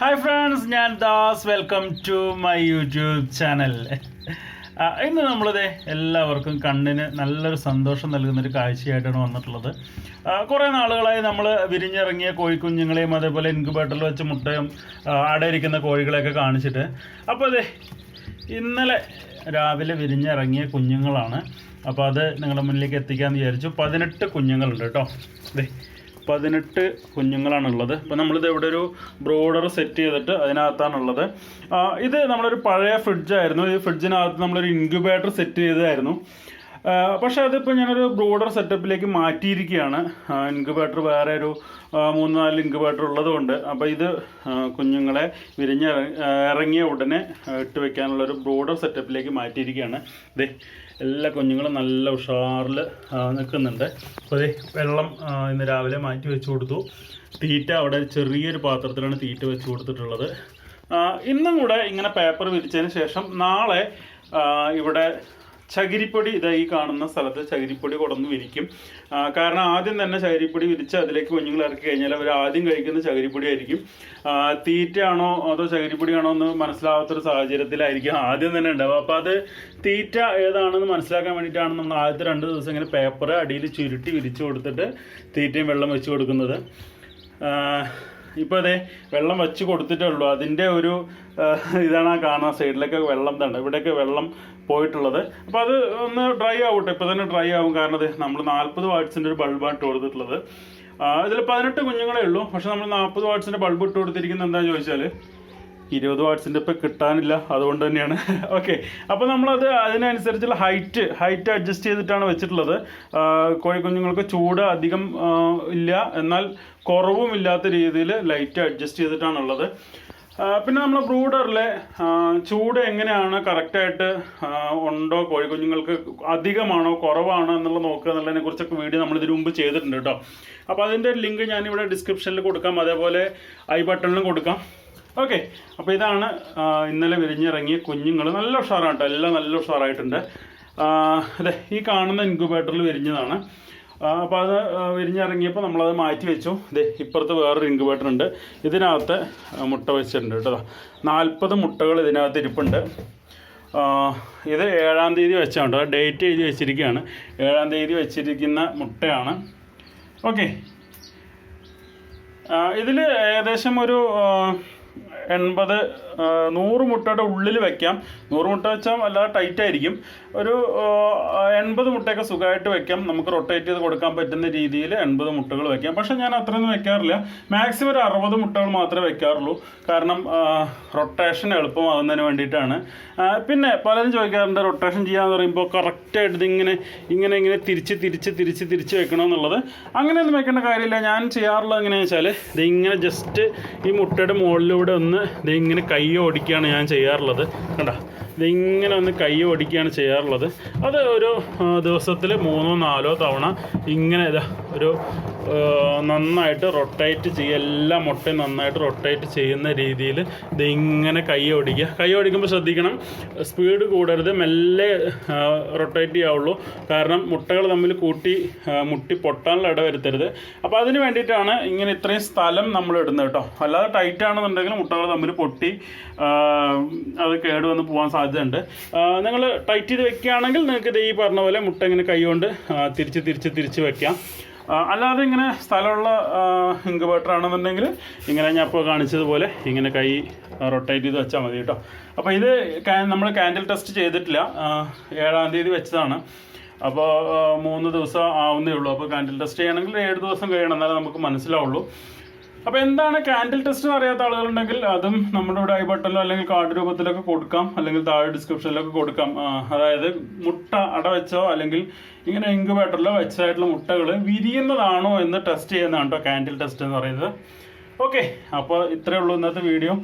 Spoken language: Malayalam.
ഹായ് ഫ്രണ്ട്സ് ഞാൻ Das. Welcome to my YouTube channel ഇന്ന് നമ്മളിത് എല്ലാവർക്കും കണ്ണിന് നല്ലൊരു സന്തോഷം നൽകുന്നൊരു കാഴ്ചയായിട്ടാണ് വന്നിട്ടുള്ളത്. കുറേ നാളുകളായി നമ്മൾ വിരിഞ്ഞിറങ്ങിയ കോഴിക്കുഞ്ഞുങ്ങളെയും അതേപോലെ ഇൻക്യുബേറ്ററിൽ വെച്ച് മുട്ടയും അടയിരിക്കുന്ന കോഴികളെയൊക്കെ കാണിച്ചിട്ട്. അപ്പോൾ അതെ ഇന്നലെ രാവിലെ വിരിഞ്ഞിറങ്ങിയ കുഞ്ഞുങ്ങളാണ്. അപ്പോൾ അത് നിങ്ങളുടെ മുന്നിലേക്ക് എത്തിക്കാമെന്ന് വിചാരിച്ചു. പതിനെട്ട് കുഞ്ഞുങ്ങളുണ്ട് കേട്ടോ. അതെ പതിനെട്ട് കുഞ്ഞുങ്ങളാണുള്ളത്. അപ്പോൾ നമ്മളിത് ഇവിടെ ഒരു ബ്രോഡർ സെറ്റ് ചെയ്തിട്ട് അതിനകത്താണുള്ളത്. ഇത് നമ്മളൊരു പഴയ ഫ്രിഡ്ജായിരുന്നു ഈ ഫ്രിഡ്ജിനകത്ത് നമ്മളൊരു ഇൻക്യുബേറ്റർ സെറ്റ് ചെയ്തതായിരുന്നു. പക്ഷേ അതിപ്പോൾ ഞാനൊരു ബ്രോഡർ സെറ്റപ്പിലേക്ക് മാറ്റിയിരിക്കുകയാണ്. ഇൻക്യുബേറ്റർ വേറെ ഒരു മൂന്ന് നാല് ഇൻക്യുബേറ്റർ ഉള്ളതുകൊണ്ട്. അപ്പോൾ ഇത് കുഞ്ഞുങ്ങളെ വിരിഞ്ഞ ഇറങ്ങിയ ഉടനെ ഇട്ട് വെക്കാനുള്ളൊരു ബ്രോഡർ സെറ്റപ്പിലേക്ക് മാറ്റിയിരിക്കുകയാണ്. ദേ എല്ലാ കുഞ്ഞുങ്ങളും നല്ല ഉഷാറിൽ നിൽക്കുന്നുണ്ട്. അപ്പോൾ ദേ വെള്ളം ഇന്ന് രാവിലെ മാറ്റി വെച്ച് കൊടുത്തു. തീറ്റ അവിടെ ചെറിയൊരു പാത്രത്തിലാണ് തീറ്റ വെച്ച് കൊടുത്തിട്ടുള്ളത്. ഇന്നും കൂടെ ഇങ്ങനെ പേപ്പർ വിരിച്ചതിന് ശേഷം നാളെ ഇവിടെ ചകിരിപ്പൊടി ഇതാ ഈ കാണുന്ന സ്ഥലത്ത് ചകിരിപ്പൊടി കൊടന്ന് വിരിക്കും. കാരണം ആദ്യം തന്നെ ചകിരിപ്പൊടി വിരിച്ച് അതിലേക്ക് കുഞ്ഞുങ്ങൾ ഇറക്കി കഴിഞ്ഞാൽ അവർ ആദ്യം കഴിക്കുന്ന ചകിരിപ്പൊടി ആയിരിക്കും. തീറ്റയാണോ അതോ ചകിരിപ്പൊടിയാണോ എന്ന് മനസ്സിലാവാത്തൊരു സാഹചര്യത്തിലായിരിക്കും ആദ്യം തന്നെ ഉണ്ടാവുക. അപ്പോൾ അത് തീറ്റ ഏതാണെന്ന് മനസ്സിലാക്കാൻ വേണ്ടിയിട്ടാണ് നമ്മൾ ആദ്യത്തെ രണ്ട് ദിവസം ഇങ്ങനെ പേപ്പർ അടിയിൽ ചുരുട്ടി വിരിച്ചു കൊടുത്തിട്ട് തീറ്റയും വെള്ളം വെച്ച് കൊടുക്കുന്നത്. ഇപ്പോൾ അതെ വെള്ളം വെച്ച് കൊടുത്തിട്ടേ ഉള്ളൂ. അതിന്റെ ഒരു ഇതാണ് ആ കാണുന്ന സൈഡിലൊക്കെ വെള്ളം തന്നെ ഇവിടെയൊക്കെ വെള്ളം പോയിട്ടുള്ളത്. അപ്പോൾ അത് ഒന്ന് ഡ്രൈ ആവട്ടെ. ഇപ്പോൾ തന്നെ ഡ്രൈ ആവും. കാരണം അത് നമ്മൾ നാൽപ്പത് വാട്ട്സിന്റെ ഒരു ബൾബാണ് ഇട്ട് കൊടുത്തിട്ടുള്ളത്. ഇതിൽ പതിനെട്ട് കുഞ്ഞുങ്ങളേ ഉള്ളൂ. പക്ഷെ നമ്മൾ നാൽപ്പത് വാട്ട്സിന്റെ ബൾബ് ഇട്ട് കൊടുത്തിരിക്കുന്നത് എന്താണെന്ന് ചോദിച്ചാൽ ഇരുപത് വാട്ട്സിന്റെ ഇപ്പം കിട്ടാനില്ല അതുകൊണ്ട് തന്നെയാണ്. ഓക്കെ അപ്പോൾ നമ്മളത് അതിനനുസരിച്ചുള്ള ഹൈറ്റ് ഹൈറ്റ് അഡ്ജസ്റ്റ് ചെയ്തിട്ടാണ് വെച്ചിട്ടുള്ളത്. കോഴിക്കുഞ്ഞുങ്ങൾക്ക് ചൂട് അധികം ഇല്ല. എന്നാൽ കുറവും ഇല്ലാത്ത രീതിയിൽ ലൈറ്റ് അഡ്ജസ്റ്റ് ചെയ്തിട്ടാണുള്ളത്. പിന്നെ നമ്മൾ ബ്രൂഡറിലെ ചൂട് എങ്ങനെയാണ് കറക്റ്റായിട്ട് ഉണ്ടോ കോഴിക്കുഞ്ഞുങ്ങൾക്ക് അധികമാണോ കുറവാണോ എന്നുള്ളത് നോക്കുക എന്നുള്ളതിനെ കുറിച്ചൊക്കെ വീഡിയോ നമ്മൾ ഇതിനു മുമ്പ് ചെയ്തിട്ടുണ്ട് കേട്ടോ. അപ്പോൾ അതിന്റെ ലിങ്ക് ഞാനിവിടെ ഡിസ്ക്രിപ്ഷനിൽ കൊടുക്കാം. അതേപോലെ ഐ ബട്ടണിലും കൊടുക്കാം. ഓക്കെ. അപ്പോൾ ഇതാണ് ഇന്നലെ വിരിഞ്ഞിറങ്ങിയ കുഞ്ഞുങ്ങൾ. നല്ല ഉഷാറാണ് കേട്ടോ എല്ലാം നല്ല ഉഷാറായിട്ടുണ്ട്. അതെ ഈ കാണുന്ന ഇൻക്യുബേറ്ററിൽ വിരിഞ്ഞതാണ്. അപ്പോൾ അത് വിരിഞ്ഞിറങ്ങിയപ്പോൾ നമ്മളത് മാറ്റി വെച്ചു. ഇതേ ഇപ്പുറത്ത് വേറൊരു ഇൻക്യുബേറ്റർ ഉണ്ട്. ഇതിനകത്ത് മുട്ട വെച്ചിട്ടുണ്ട് കേട്ടോ നാൽപ്പത് മുട്ടകൾ ഇതിനകത്ത് ഇരിപ്പുണ്ട്. ഇത് ഏഴാം തീയതി വെച്ചാണ് ഡേറ്റ് എഴുതി വെച്ചിരിക്കുകയാണ്. ഏഴാം തീയതി വെച്ചിരിക്കുന്ന മുട്ടയാണ്. ഓക്കെ. ഇതിൽ ഏകദേശം ഒരു എൺപത് നൂറ് മുട്ടയുടെ ഉള്ളിൽ വെക്കാം. നൂറ് മുട്ട വെച്ചാൽ വല്ലാതെ ടൈറ്റ് ആയിരിക്കും. ഒരു എൺപത് മുട്ടയൊക്കെ സുഖമായിട്ട് വെക്കാം. നമുക്ക് റൊട്ടേറ്റ് ചെയ്ത് കൊടുക്കാൻ പറ്റുന്ന രീതിയിൽ എൺപത് മുട്ടകൾ വെക്കാം. പക്ഷെ ഞാൻ അത്രയൊന്നും വെക്കാറില്ല. മാക്സിമം ഒരു അറുപത് മുട്ടകൾ മാത്രമേ വെക്കാറുള്ളൂ. കാരണം റൊട്ടേഷൻ എളുപ്പമാകുന്നതിന് വേണ്ടിയിട്ടാണ്. പിന്നെ പലരും ചോദിക്കാറുണ്ട് റൊട്ടേഷൻ ചെയ്യാന്ന് പറയുമ്പോൾ കറക്റ്റായിട്ട് ഇതിങ്ങനെ ഇങ്ങനെ ഇങ്ങനെ തിരിച്ച് തിരിച്ച് തിരിച്ച് തിരിച്ച് വെക്കണമെന്നുള്ളത് അങ്ങനെയൊന്നും വെക്കേണ്ട കാര്യമില്ല. ഞാൻ ചെയ്യാറുള്ളത് എങ്ങനെയാണെന്ന് വെച്ചാൽ ഇതിങ്ങനെ ജസ്റ്റ് ഈ മുട്ടയുടെ മുകളിലൂടെ ഒന്ന് ഇത് ഇങ്ങനെ കൈ ഓടിക്കുകയാണ് ഞാൻ ചെയ്യാറുള്ളത്. കണ്ട? ഇതിങ്ങനെ ഒന്ന് കൈ ഓടിക്കുകയാണ് ചെയ്യാറുള്ളത്. അത് ഒരു ദിവസത്തിൽ മൂന്നോ നാലോ തവണ ഇങ്ങനെ ഇതാ ഒരു നന്നായിട്ട് റൊട്ടേറ്റ് ചെയ്യുക എല്ലാ മുട്ടയും നന്നായിട്ട് റൊട്ടേറ്റ് ചെയ്യുന്ന രീതിയിൽ ഇത് ഇങ്ങനെ കൈ ഓടിക്കുക. കൈ ഓടിക്കുമ്പോൾ ശ്രദ്ധിക്കണം സ്പീഡ് കൂടരുത് മെല്ലെ റൊട്ടേറ്റ് ചെയ്യാവുള്ളൂ. കാരണം മുട്ടകൾ തമ്മിൽ കൂട്ടി മുട്ടി പൊട്ടാനുള്ള ഇട വരുത്തരുത്. അപ്പോൾ അതിന് വേണ്ടിയിട്ടാണ് ഇങ്ങനെ ഇത്രയും സ്ഥലം നമ്മൾ ഇടുന്നത് കേട്ടോ. അല്ലാതെ ടൈറ്റ് ആണെന്നുണ്ടെങ്കിൽ മുട്ടകൾ തമ്മിൽ പൊട്ടി അത് കേടുവന്ന് പോകാൻ സാധ്യതയുണ്ട്. നിങ്ങൾ ടൈറ്റ് ചെയ്ത് വെക്കുകയാണെങ്കിൽ നിങ്ങൾക്ക് ഇത് ഈ പറഞ്ഞ പോലെ മുട്ട ഇങ്ങനെ കൈ കൊണ്ട് തിരിച്ച് തിരിച്ച് തിരിച്ച് വെക്കാം. അല്ലാതെ ഇങ്ങനെ സ്ഥലമുള്ള ഇങ്കുബേറ്റർ ആണെന്നുണ്ടെങ്കിൽ ഇങ്ങനെ ഞാൻ ഇപ്പോൾ കാണിച്ചതുപോലെ ഇങ്ങനെ കൈ റൊട്ടേറ്റ് ചെയ്ത് വെച്ചാൽ മതി കേട്ടോ. അപ്പോൾ ഇത് നമ്മൾ കാൻഡിൽ ടെസ്റ്റ് ചെയ്തിട്ടില്ല. ഏഴാം തീയതി വെച്ചതാണ്. അപ്പോൾ മൂന്ന് ദിവസം ആവുന്നേ ഉള്ളൂ. അപ്പോൾ കാൻഡിൽ ടെസ്റ്റ് ചെയ്യണമെങ്കിൽ ഏഴ് ദിവസം കഴിയണം എന്നാലേ നമുക്ക് മനസ്സിലാവുള്ളൂ. അപ്പോൾ എന്താണ് കാൻഡിൽ ടെസ്റ്റ് അറിയാത്ത ആളുകളുണ്ടെങ്കിൽ അതും നമ്മുടെ ഇവിടെ ഐ ബട്ടണിലോ അല്ലെങ്കിൽ കാർഡ് രൂപത്തിലൊക്കെ കൊടുക്കാം അല്ലെങ്കിൽ താഴെ ഡിസ്ക്രിപ്ഷനിലൊക്കെ കൊടുക്കാം. അതായത് മുട്ട അട വെച്ചോ അല്ലെങ്കിൽ ഇങ്ങനെ ഇൻക്യുബേറ്ററിലോ വെച്ചായിട്ടുള്ള മുട്ടകൾ വിരിയുന്നതാണോ എന്ന് ടെസ്റ്റ് ചെയ്യുന്നതാണ് കേട്ടോ കാൻഡിൽ ടെസ്റ്റ് എന്ന് പറയുന്നത്. ഓക്കെ അപ്പോൾ ഇത്രയേ ഉള്ളൂ ഇന്നത്തെ വീഡിയോ